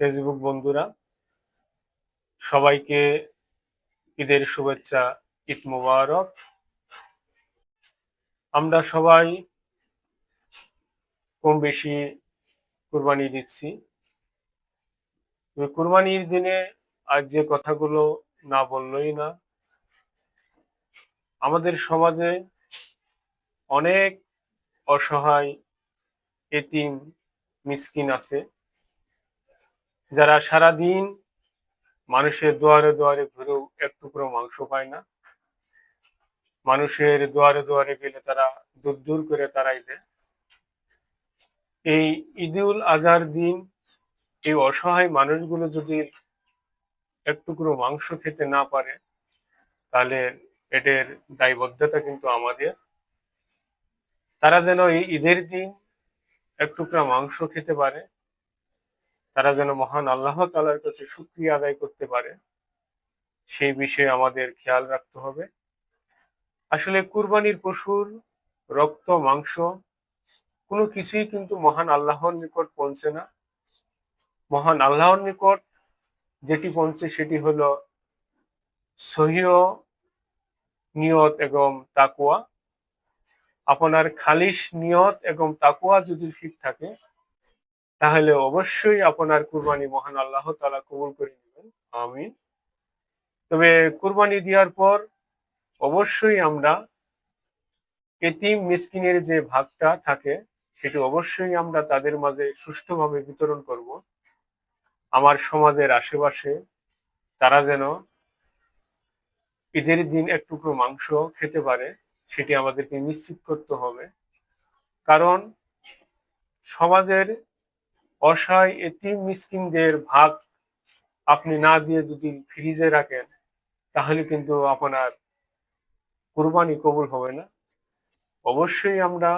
Facebook বন্ধুরা, সবাইকে ঈদের শুভেচ্ছা, ঈদ মোবারক। আমরা সবাই কম বেশি কুরবানি দিচ্ছি। কুরবানির দিনে আজ যে কথাগুলো না বললই না, আমাদের সমাজে অনেক অসহায় এতিম মিসকিন আছে। যারা সারাদিন মানুষের দুয়ারে দুয়ারে ঘুরেও এক টুকরো মাংস পায় না, মানুষের দুয়ারে দুয়ারে গেলে তারা দূর দূর করে তারাই দেয়। এই ঈদুল আজহার দিন এই অসহায় মানুষগুলো যদি এক টুকরো মাংস খেতে না পারে, তাহলে এদের দায়বদ্ধতা কিন্তু আমাদের। তারা যেন এই ঈদের দিন এক টুকরা মাংস খেতে পারে। তারা যেন মহান আল্লাহ তালার কাছে শুক্রিয়া আদায় করতে পারে। সেই বিষয়ে আমাদের খেয়াল রাখতে হবে। আসলে কুরবানির পশুর রক্ত, মাংস কোনো কিছুই কিন্তু মহান আল্লাহর নিকট পৌঁছে না। মহান আল্লাহর নিকট যেটি পৌঁছে সেটি হলো সহিয় নিয়ত এবং তাকুয়া আপনার খালিশ নিয়ত এবং তাকুয়া যদি ঠিক থাকে, তাহলে অবশ্যই আপনার কুরবানি মহান আল্লাহ তালা কবুল করে নেবেন। আমিন। তবে কুরবানি দেওয়ার পর অবশ্যই আমরা এতিম মিসকিনের যে ভাগটা থাকে, সেটি অবশ্যই আমরা তাদের মাঝে সুষ্ঠুভাবে বিতরণ করব। আমার সমাজের আশেপাশে তারা যেন ঈদের দিন এক টুকরো মাংস খেতে পারে সেটি আমাদেরকে নিশ্চিত করতে হবে। কারণ সমাজের অসহায় এতিম মিসকিনদের ভাগ আপনি না দিয়ে যদি ফ্রিজে রাখেন, তাহলে কিন্তু আপনার কুরবানি কবুল হবে না। অবশ্যই আমরা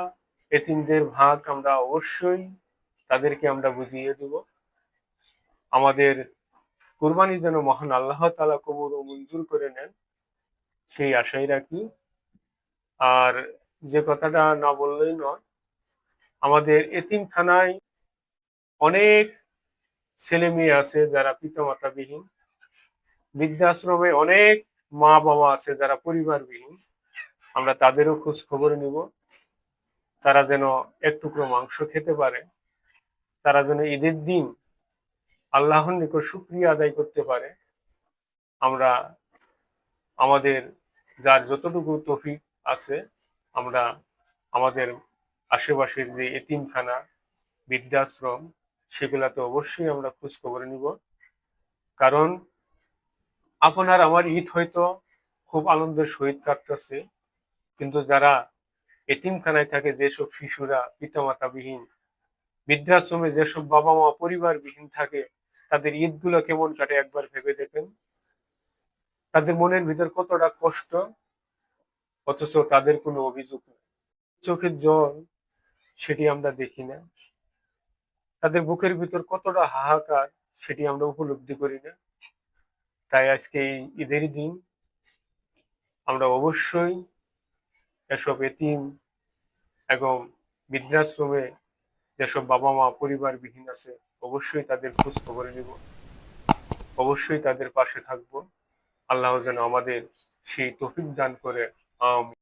এতিমদের ভাগ আমরা অবশ্যই তাদেরকে আমরা বুঝিয়ে দেব। আমাদের কুরবানি যেন মহান আল্লাহ তালা কবুল ও মঞ্জুর করে নেন, সেই আশাই রাখি। আর যে কথাটা না বললেই নয়, আমাদের এতিমখানায় অনেক ছেলে মেয়ে আছে যারা পিতামাতাবিহীন। বৃদ্ধাশ্রমে অনেক মা বাবা আছে যারা পরিবারবিহীন। আমরা তাদেরও খোঁজ খবর নিব। তারা যেন এক টুকরো মাংস খেতে পারে। তারা যেন ঈদের দিন আল্লাহর নিকট শুক্রিয়া আদায় করতে পারে। আমরা আমাদের যার যতটুকু তফিক আছে। আমরা আমাদের আশেপাশের যে এতিমখানা, বৃদ্ধাশ্রম, সেগুলাতে অবশ্যই আমরা খোঁজ খবর নিব। কারণ আপনার আমার ঈদ হয়তো খুব আনন্দের সহিত কাটতেছে, কিন্তু যারা এতিমখানায় থাকে যেসব শিশুরা, পিতামাতাবিহীন, বৃদ্ধাশ্রমে যেসব বাবা মা পরিবারবিহীন থাকে, তাদের ঈদগুলো কেমন কাটে একবার ভেবে দেখেন তাদের মনের ভিতর কতটা কষ্ট অথচ তাদের কোনো অভিযোগ নেই। চোখের জল সেটি আমরা দেখি না। তাদের বুকের ভিতর কতটা হাহাকার সেটি আমরা উপলব্ধি করি না। তাই আজকে এই ঈদের দিন আমরা অবশ্যই এসব এতিম এবং বৃদ্ধাশ্রমে যেসব বাবা মা পরিবারবিহীন আছে, অবশ্যই তাদের খোঁজ খবর নিব। অবশ্যই তাদের পাশে থাকব। আল্লাহ যেন আমাদের সেই তফিক দান করে Um,